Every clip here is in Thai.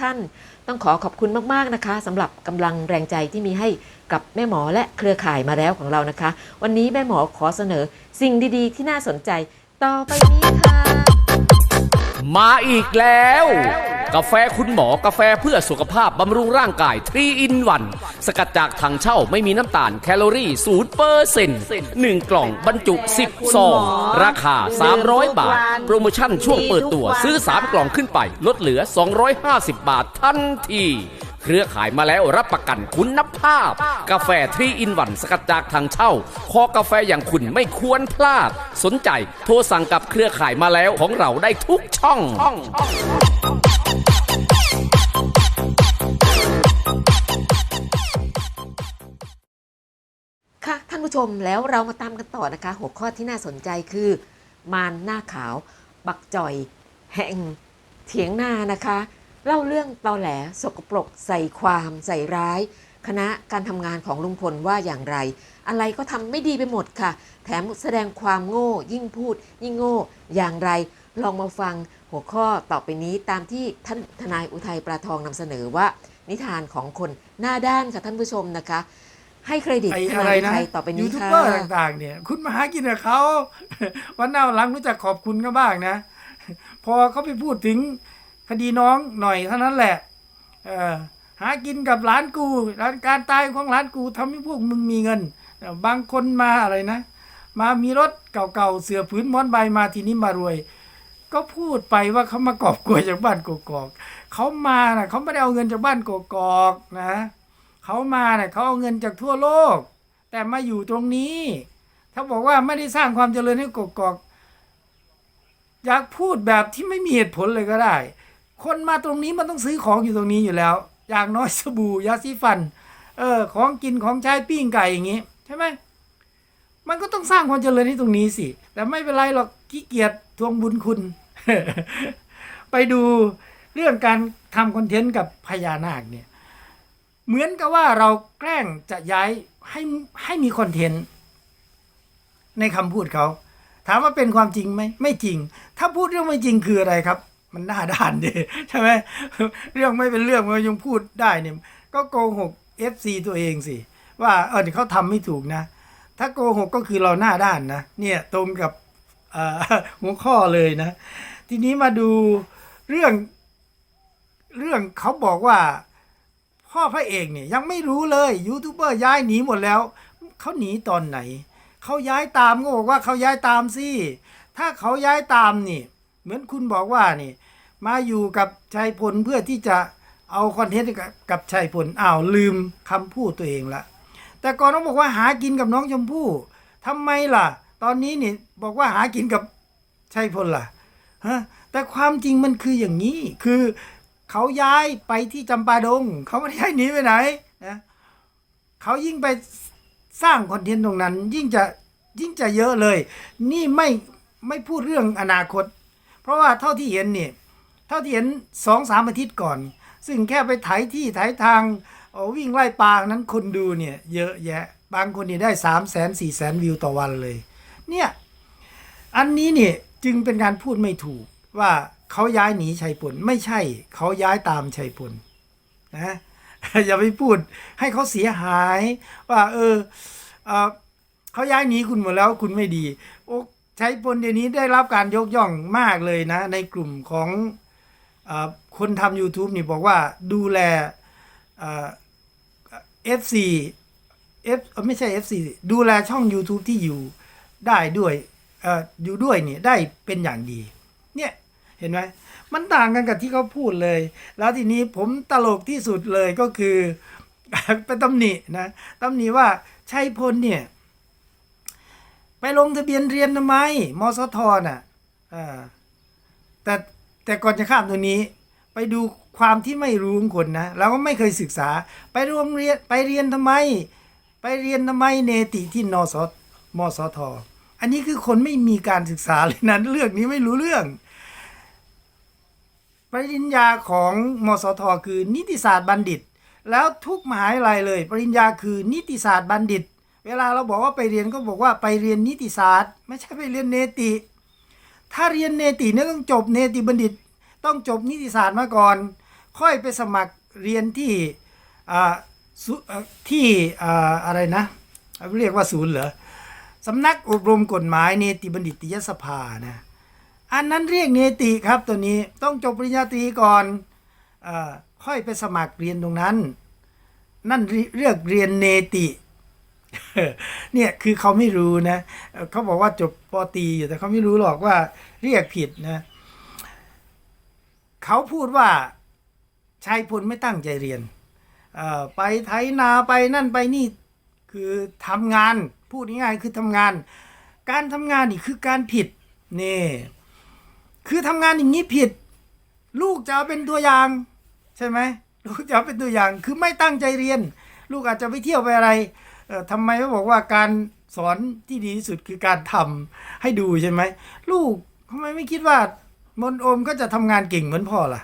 ท่าน ต้องขอขอบคุณมากๆนะคะสำหรับกำลังแรงใจที่มีให้กับแม่หมอและเครือข่ายมาแล้วของเรานะคะ วันนี้แม่หมอขอเสนอสิ่งดีๆ ที่น่าสนใจต่อไปนี้ค่ะ มาอีกแล้ว กาแฟคุณหมอกาแฟเพื่อสุขภาพบำรุงร่างกาย3 in 1สกัดจากถังเช่าไม่มีน้ำตาลแคลอรี่ศูนย์เปอร์เซ็นต์หนึ่งกล่องบรรจุ 10 ซอง ราคา 300 บาท โปรโมชั่นช่วงเปิดตัวซื้อ 3 กล่องขึ้นไป ลดเหลือ 250 บาททันที เครือข่ายมาแล้วรับประกันคุณภาพ กาแฟทรีอินวันสกัดจากทางเช่า คอกาแฟอย่างคุณไม่ควรพลาด สนใจโทรสั่งกับเครือข่ายมาแล้วของเราได้ทุกช่องค่ะท่านผู้ชมแล้วเรามาตามกันต่อนะคะ หัวข้อที่น่าสนใจคือ มารหน้าขาว บักจ่อย แห่งเถียงนานะคะ เล่าเรื่องตอแหลสกปรก ใส่ความใส่ร้าย คณะการทำงานของลุงพลว่าอย่างไร อะไรก็ทำไม่ดีไปหมดค่ะ แถมแสดงความโง่ ยิ่งพูด ยิ่งโง่ อย่างไร ลองมาฟังหัวข้อต่อไปนี้ตามที่ท่านทนายอุทัยปราทองนำเสนอว่า นิทานของคนหน้าด้านค่ะท่านผู้ชมนะคะ ให้เครดิตไอ้ทอะไรนายอุนะทัยต่อไปยูนี้ทูบค่ะ เบอร์ต่างๆ เนี่ย คุณมาหากินกับเขา วันหน้าวันหลังรู้จักขอบคุณก็บ้างนะ พอเขาไปพูดถึง คดีน้องหน่อยเท่านั้นแหละเออหากินกับร้านกูร้านการตายของร้านกูทำให้พวกมึงมีเงิน บางคนมาอะไรนะ มามีรถเก่าๆเสือผืนม้อนใบมาทีนี้มารวย ก็พูดไปว่าเขามากอบกวยจากบ้านกกอกเขามานะเขาไม่ได้เอาเงินจากบ้านกกอกนะเขามาเนี่ยเขาเอาเงินจากทั่วโลก แต่มาอยู่ตรงนี้ ถ้าบอกว่าไม่ได้สร้างความเจริญให้กกอกอยากพูดแบบที่ไม่มีเหตุผลเลยก็ได้ คนมาตรงนี้มันต้องซื้อของอยู่ตรงนี้อยู่แล้ว อย่างน้อยสบู่ยาสีฟัน เออ ของกินของใช้ปิ้งไก่อย่างนี้ ใช่ไหมมันก็ต้องสร้างความเจริญให้ตรงนี้สิ แต่ไม่เป็นไรหรอกขี้เกียจทวงบุญคุณ ไปดูเรื่องการทำคอนเทนต์กับพญานาคเนี่ย เหมือนกับว่าเราแกล้งจะย้ายให้ให้มีคอนเทนต์ในคำพูดเขา ถามว่าเป็นความจริงไหมไม่จริง ถ้าพูดเรื่องไม่จริงคืออะไรครับ มันหน้าด้านดิใช่ไหมเรื่องไม่เป็นเรื่องมันยังพูดได้เนี่ยก็โกหก FC ตัวเองสิ ว่าเออเขาทำไม่ถูกนะ ถ้าโกหกก็คือเราหน้าด้านนะ เนี่ยตรงกับหัวข้อเลยนะ ทีนี้มาดูเรื่อง เรื่องเขาบอกว่า พ่อพระเอกเนี่ยยังไม่รู้เลยยูทูบเบอร์ย้ายหนีหมดแล้วเขาหนีตอนไหนเขาย้ายตามก็บอกว่าเขาย้ายตามสิถ้าเขาย้ายตามนี่ เหมือนคุณบอกว่านี่ มาอยู่กับชัยพลเพื่อที่จะเอาคอนเทนต์กับชัยพลอ้าวลืมคำพูดตัวเองละแต่ก่อนต้องบอกว่าหากินกับน้องชมพู่ทำไมล่ะ ตอนนี้นี่บอกว่าหากินกับชัยพลล่ะฮะแต่ความจริงมันคืออย่างนี้คือเขาย้ายไปที่จำปาดง เขาไม่ได้ให้หนีไปไหนนะเขายิ่งไปสร้างคอนเทนต์ตรงนั้น ยิ่งจะยิ่งจะเยอะเลย นี่ไม่ไม่พูดเรื่องอนาคต เพราะว่าเท่าที่เห็นเนี่ย เท่าที่เห็นสองสามอาทิตย์ก่อน ซึ่งแค่ไปไถที่ไถทางเอวิ่งไล่ปลานั้นคนดูเนี่ยเยอะแยะ บางคนนี่ได้สามแสนสี่แสนวิวต่อวันเลย เนี่ยอันนี้เนี่ยจึงเป็นการพูดไม่ถูกว่าเขาย้ายหนีชัยพลไม่ใช่เขาย้ายตามชัยพลนะอย่าไปพูดให้เขาเสียหายว่า เออเออเขาย้ายหนีคุณหมดแล้วคุณไม่ดี โอ้ชัยพลเดี๋ยวนี้ได้รับการยกย่องมากเลยนะ ในกลุ่มของ คนทำ YouTube นี่บอกว่าดูแลเอฟซีเอฟไม่ใช่ FC ดูแลช่อง YouTube ที่อยู่ได้ด้วยออยู่ด้วยเนี่ยได้เป็นอย่างดี เนี่ยเห็นไหมมันต่างกันกับที่เขาพูดเลย แล้วทีนี้ผมตลกที่สุดเลยก็คือเป็นตำหนินะตำหนิว่าชัยพลเนี่ย ไปลงทะเบียนเรียนทำไมมสทน่ะอ่าแต่ แต่ก่อนจะข้ามตัวนี้ ไปดูความที่ไม่รู้ของคนนะเราก็ไม่เคยศึกษา ไปโรงเรียนไปเรียนทำไม ไปเรียนทำไมเนติที่นสมสทอันนี้คือคนไม่มีการศึกษาเลยนะเรื่องนี้ไม่รู้เรื่อง ปริญญาของมสทคือนิติศาสตร์บัณฑิต แล้วทุกมหาวิทยาลัยเลย ปริญญาคือนิติศาสตร์บัณฑิต เวลาเราบอกว่าไปเรียนก็บอกว่าไปเรียนนิติศาสตร์ ไม่ใช่ไปเรียนเนติ ถ้าเรียนเนติเนี่ยต้องจบเนติบัณฑิต ต้องจบนิติศาสตร์มาก่อน ค่อยไปสมัครเรียนที่ที่อะไรนะ เรียกว่าศูนย์เหรอสำนักอบรมกฎหมายเนติบัณฑิตยสภานะอันนั้นเรียกเนติครับตัวนี้ต้องจบปริญญาตรีก่อนอค่อยไปสมัครเรียนตรงนั้น นั่นเรีเรียกเรียนเนติ เนี่ยคือเขาไม่รู้นะเขาบอกว่าจบปอตีอยู่แต่เขาไม่รู้หรอกว่าเรียกผิดนะเขาพูดว่าชายพลไม่ตั้งใจเรียนไปไถนาไปนั่นไปนี่คือทำงาน พูดง่ายๆคือทำงาน การทำงานนี่คือการผิดนี่คือทำงานอย่างนี้ผิด ลูกจะเป็นตัวอย่าง ใช่ไหมลูกจะเป็นตัวอย่างคือไม่ตั้งใจเรียน ลูกอาจจะไปเที่ยวไปอะไร ทำไมเขาบอกว่าการสอนที่ดีที่สุดคือการทำให้ดูใช่ไหมลูกทำไมไม่คิดว่ามนโอมก็จะทำงานเก่งเหมือนพ่อล่ะ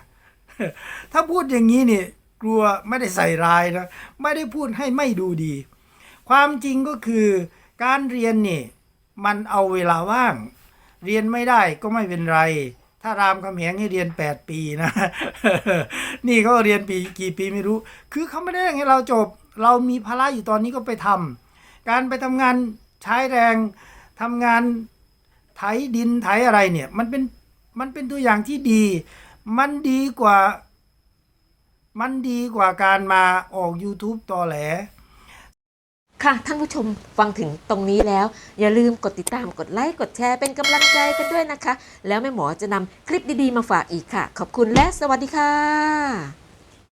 ถ้าพูดอย่างนี้นี่กลัวไม่ได้ใส่ร้ายนะไม่ได้พูดให้ไม่ดูดี ความจริงก็คือการเรียนนี่มันเอาเวลาว่าง เรียนไม่ได้ก็ไม่เป็นไร ถ้ารามคำแหงให้เรียน 8 ปีนะ นี่เขาเรียนปีกี่ปีไม่รู้ คือเขาไม่ได้ให้เราจบ เรามีภาระอยู่ตอนนี้ก็ไปทำการไปทำงานใช้แรงทำงานไถดินไถอะไรเนี่ย มันเป็นมันเป็นตัวอย่างที่ดี มันดีกว่า มันดีกว่าการมาออก YouTube ตอแหลค่ะ ท่านผู้ชมฟังถึงตรงนี้แล้ว อย่าลืมกดติดตามกดไลค์กดแชร์เป็นกำลังใจกันด้วยนะคะ แล้วแม่หมอจะนำคลิปดี ๆ มาฝากอีกค่ะ ขอบคุณและสวัสดีค่ะ